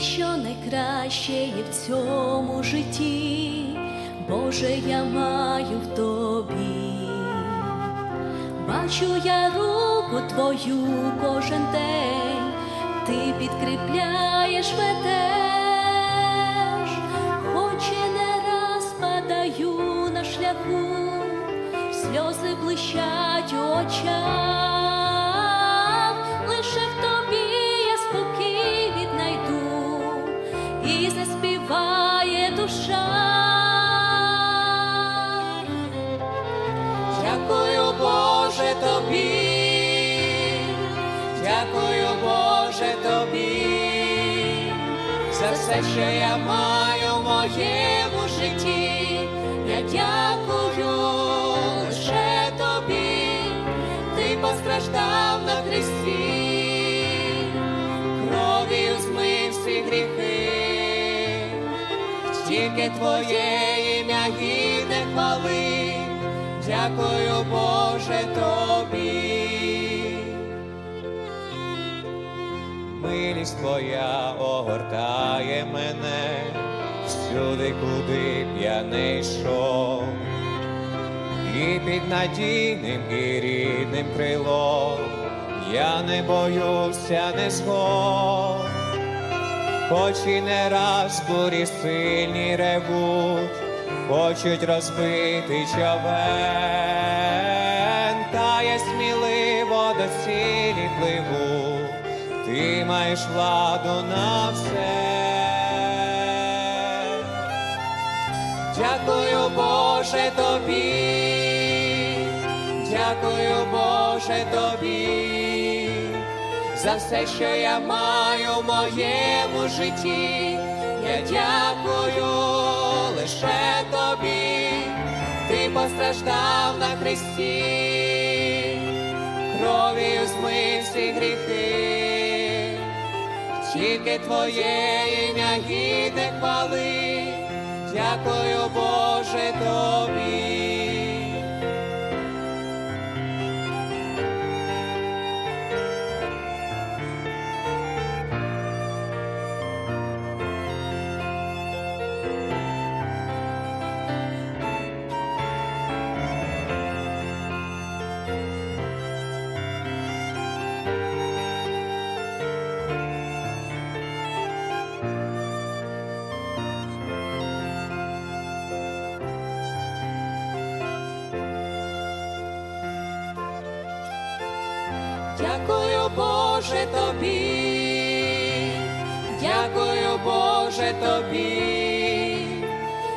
що найкраще є в цьому житті, Боже, я маю в тобі. Бачу я руку твою кожен день, ти підкріпляєш ведеш, хоч не раз падаю на шляху, сльози блищать очах, Тобі, дякую, Боже, тобі, за все, що я маю в моєму житті, я дякую лише тобі, ти постраждав на хресті, кров'ю змив всі гріхи, тільки твоє ім'я гідне хвали. Дякую, Боже, тобі. Милість твоя огортає мене всюди, куди б я не йшов, і під надійним і рідним крилом я не боюся не згод, хоч і не раз бурі сильні ревуть, хочуть розбити човен, та я сміливо до цілі пливу, ти маєш владу на все. Дякую, Боже, тобі. Дякую, Боже, тобі. За все, що я маю в моєму житті, я дякую тобі, ти постраждав на хресті, кров'ю змив всі гріхи, тільки твоє ім'я гідне хвали, дякую, Боже, тобі. Дякую, Боже, тобі, дякую, Боже, тобі,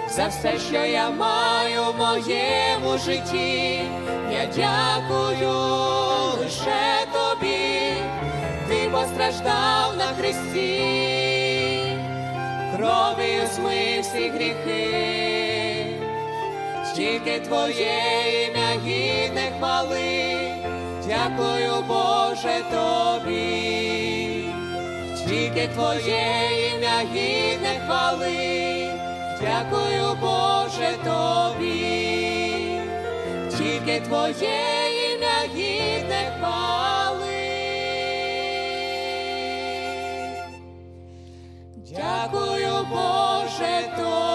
за все, що я маю в моєму житті, я дякую лише тобі, ти постраждав на хресті, кров'ю змив всі гріхи, тільки твоє ім'я гідне хвали. Дякую, Боже, тобі, тільки твоє ім'я гідне хвали, дякую, Боже, тобі, тільки твоє ім'я гідне хвали. Дякую, Боже, тобі.